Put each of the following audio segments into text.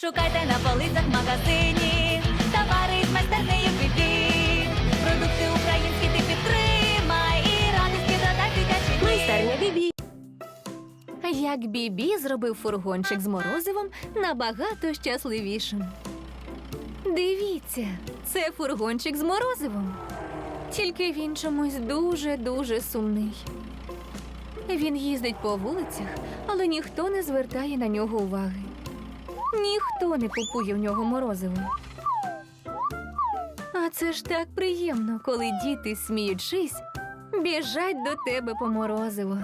Шукайте на полицях в магазині, товари з майстернею бібі. Продукти українські ти підтримай і радості додай дитячий дім. Майстерня Бібі. Як Бібі зробив фургончик з морозивом набагато щасливішим. Дивіться, це фургончик з морозивом. Тільки він чомусь дуже-дуже сумний. Він їздить по вулицях, але ніхто не звертає на нього уваги. Ніхто не купує в нього морозиво. А це ж так приємно, коли діти, сміючись, біжать до тебе по морозиво.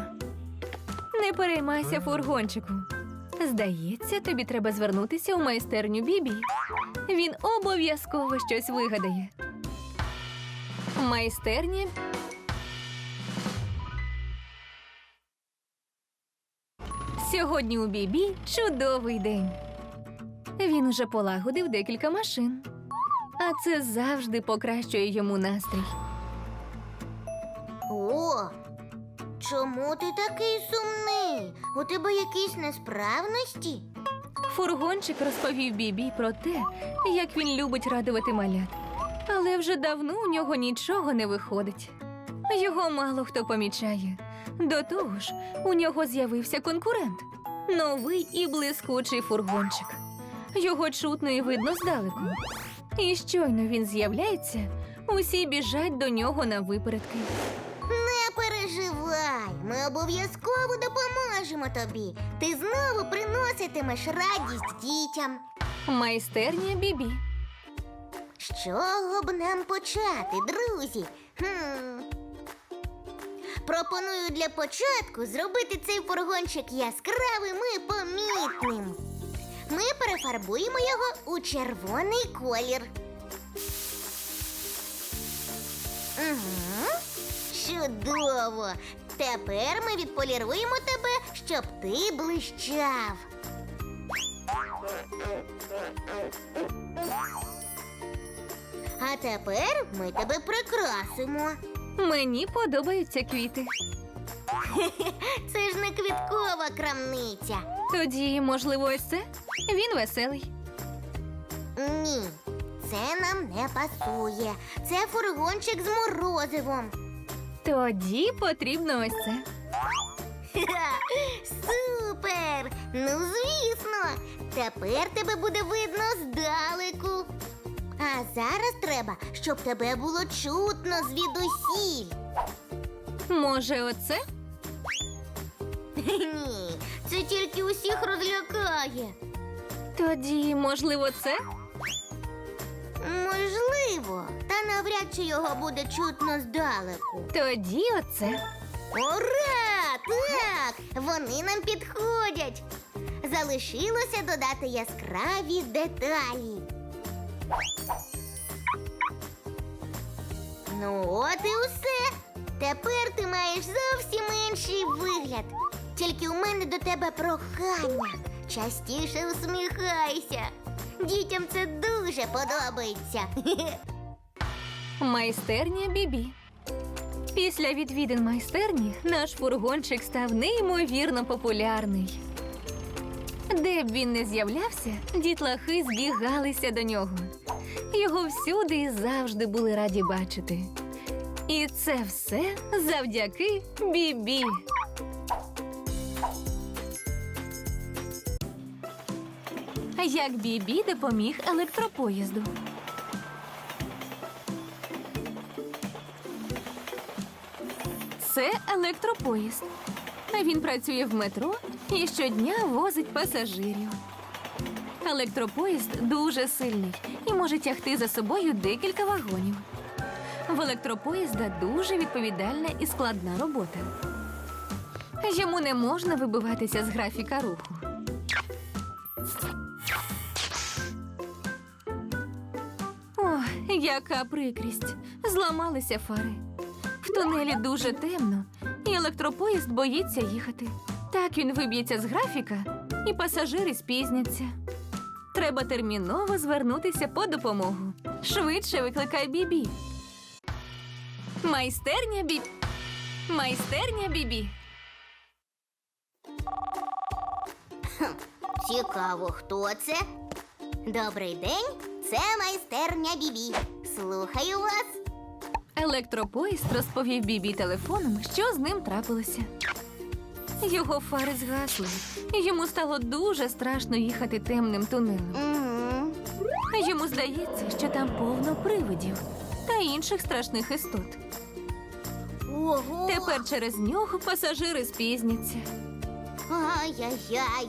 Не переймайся, фургончику. Здається, тобі треба звернутися у майстерню Бібі. Він обов'язково щось вигадає. Майстерня. Сьогодні у Бібі чудовий день. Він уже полагодив декілька машин, а це завжди покращує йому настрій. О, чому ти такий сумний? У тебе якісь несправності? Фургончик розповів Бібі про те, як він любить радувати малят. Але вже давно у нього нічого не виходить. Його мало хто помічає. До того ж, у нього з'явився конкурент новий і блискучий фургончик. Його чутно і видно здалеку. І щойно він з'являється, усі біжать до нього на випередки. Не переживай, ми обов'язково допоможемо тобі. Ти знову приноситимеш радість дітям. Майстерня Бібі. З чого б нам почати, друзі? Хм. Пропоную для початку зробити цей фургончик яскравим і помітним. Ми перефарбуємо його у червоний колір. Угу. Чудово! Тепер ми відполіруємо тебе, щоб ти блищав. А тепер ми тебе прикрасимо. Мені подобаються квіти. Це ж не квіткова крамниця. Тоді, можливо, ось це? Він веселий. Ні, це нам не пасує. Це фургончик з морозивом. Тоді потрібно ось це. Ха, Супер! Ну, звісно, тепер тебе буде видно здалеку. А зараз треба, щоб тебе було чутно звідусіль. Може, оце? Ні, це тільки усіх розлякає. Тоді, можливо, це? Можливо, та навряд чи його буде чутно здалеку. Тоді оце. Ура! Так! Вони нам підходять. Залишилося додати яскраві деталі. Ну, от і усе. Тепер ти маєш зовсім інший вигляд. Тільки у мене до тебе прохання. Частіше усміхайся. Дітям це дуже подобається. Майстерня Бібі. Після відвідин майстерні наш фургончик став неймовірно популярний. Де б він не з'являвся, дітлахи збігалися до нього. Його всюди і завжди були раді бачити. І це все завдяки Бібі. Як Бібі допоміг електропоїзду. Це електропоїзд. Він працює в метро і щодня возить пасажирів. Електропоїзд дуже сильний і може тягти за собою декілька вагонів. В електропоїзда дуже відповідальна і складна робота. Йому не можна вибиватися з графіка руху. Яка прикрість! Зламалися фари. В тунелі дуже темно, і електропоїзд боїться їхати. Так він виб'ється з графіка, і пасажири спізняться. Треба терміново звернутися по допомогу. Швидше викликай бібі. Майстерня бібі. Майстерня бібі. Цікаво, хто це? Добрий день, це майстерня Бібі. Слухаю вас. Електропоїзд розповів Бібі телефоном, що з ним трапилося. Його фари згасли, йому стало дуже страшно їхати темним тунелем. Угу. Йому здається, що там повно привидів та інших страшних істот. Ого. Тепер через нього пасажири спізняться. Ай-яй-яй.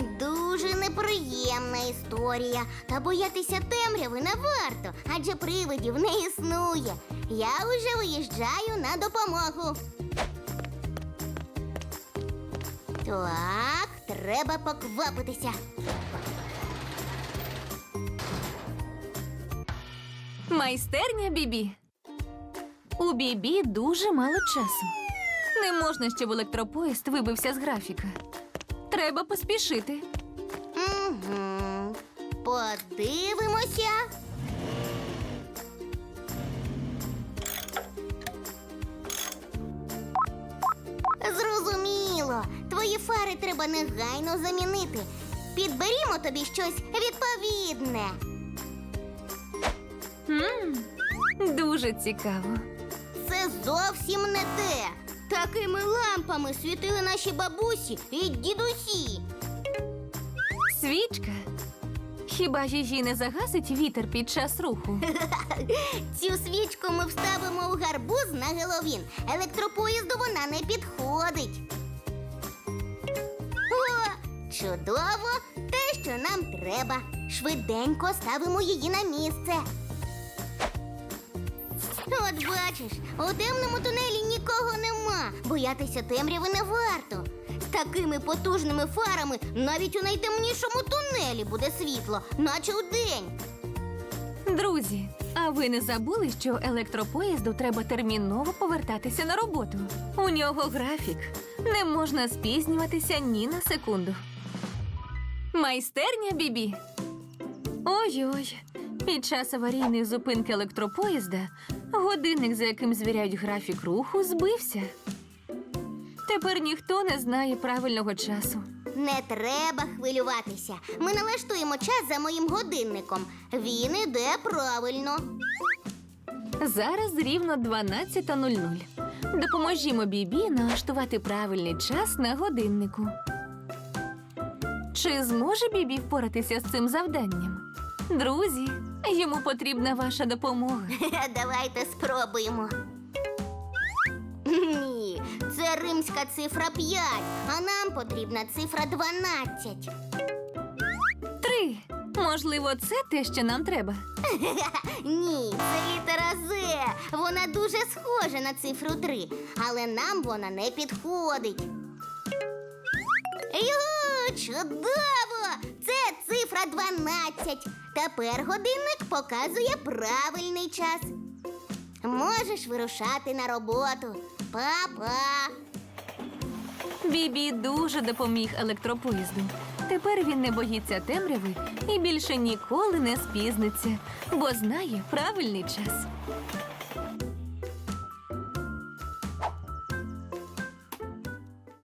Дуже неприємна історія. Та боятися темряви не варто, адже привидів не існує. Я уже виїжджаю на допомогу. Так, треба поквапитися. Майстерня Бібі. У Бібі дуже мало часу. Не можна, щоб електропоїзд вибився з графіка. Треба поспішити. Угу. Подивимося. Зрозуміло. Твої фари треба негайно замінити. Підберімо тобі щось відповідне. м дуже цікаво. Це зовсім не те. Такими лампами світили наші бабусі і дідусі. Свічка. Хіба її не загасить вітер під час руху? Цю свічку ми вставимо у гарбуз на Геловін. Електропоїзду вона не підходить. О, чудово! Те, що нам треба. Швиденько ставимо її на місце. От бачиш, у темному тунелі нікого нема. Боятися темряви не варто. З такими потужними фарами навіть у найтемнішому тунелі буде світло, наче удень. Друзі, а ви не забули, що електропоїзду треба терміново повертатися на роботу? У нього графік. Не можна спізнюватися ні на секунду. Майстерня Бібі. Ой-ой. Під час аварійної зупинки електропоїзда годинник, за яким звіряють графік руху, збився. Тепер ніхто не знає правильного часу. Не треба хвилюватися. Ми налаштуємо час за моїм годинником. Він іде правильно. Зараз рівно 12.00. Допоможімо Бібі налаштувати правильний час на годиннику. Чи зможе Бібі впоратися з цим завданням? Друзі, йому потрібна ваша допомога. Давайте спробуємо. Ні, це римська цифра 5, а нам потрібна цифра 12. Три. Можливо, це те, що нам треба. Ні, це літера З. Вона дуже схожа на цифру 3, але нам вона не підходить. Йо, чудово! Це цифра 12. Тепер годинник показує правильний час. Можеш вирушати на роботу. Па-па. Бібі дуже допоміг електропоїзду. Тепер він не боїться темряви і більше ніколи не спізниться, бо знає правильний час.